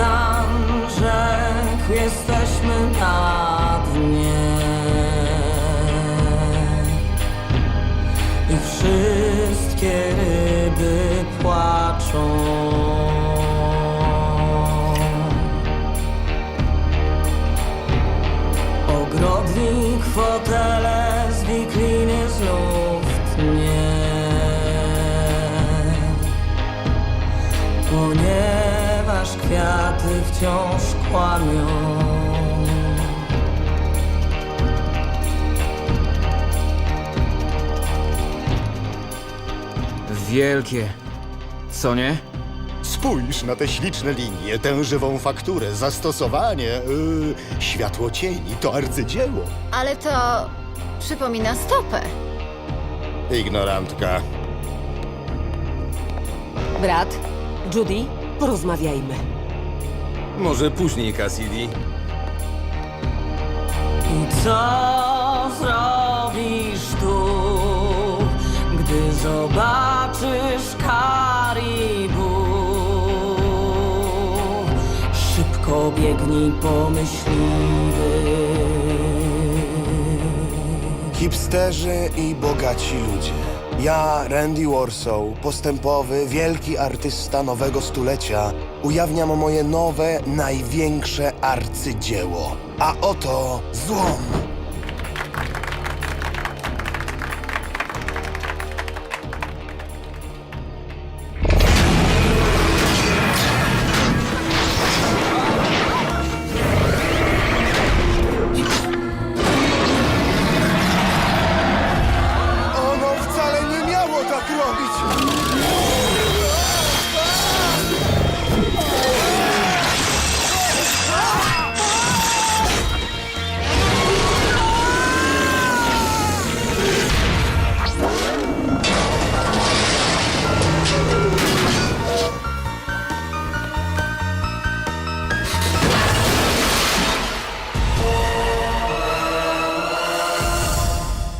sam jesteśmy na dnie. I wszystkie ryby płaczą. Ogrodnik fotele z wikliny znów tnie Płonie Ponieważ kwiaty wciąż kłamią Wielkie. Co nie? Spójrz na te śliczne linie, tę żywą fakturę, zastosowanie, yy, światło cieni, to arcydzieło. Ale to przypomina stopę. Ignorantka. Brat, Judy, porozmawiajmy. Może później, Cassidy. I co zrobisz tu, gdy zobaczysz Karibu? Szybko biegnij pomyśliwy. Hipsterzy i bogaci ludzie. Ja, Randy Warsaw, postępowy, wielki artysta nowego stulecia, ujawniam moje nowe, największe arcydzieło. A oto złom. Kraliyet.